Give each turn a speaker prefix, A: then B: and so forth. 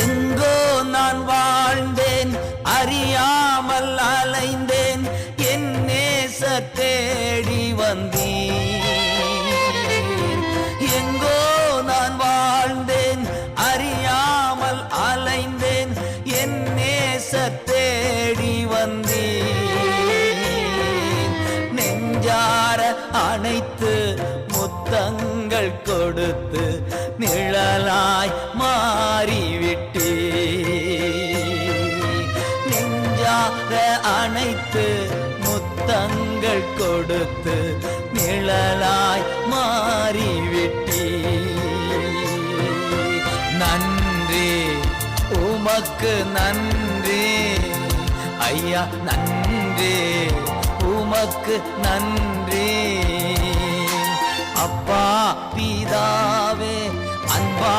A: எங்கோ நான் வாழ்ந்தேன் அறியாமல் அலைந்தேன் என் நேச தேடி வந்தீர். எங்கோ நான் வாழ்ந்தேன் அறியாமல் அலைந்தேன் என் நேச தேடி வந்தேன் நெஞ்சார அனைத்து முத்தங்கள் கொடுத்து நிழலாய் மா கொடுத்து முத்தங்கள் கொடுத்து நிழலாய் மாறிவிட்டே நன்றி உமக்கு நன்றி. ஐயா நன்றி உமக்கு நன்றி. அப்பா பிதாவே அன்பா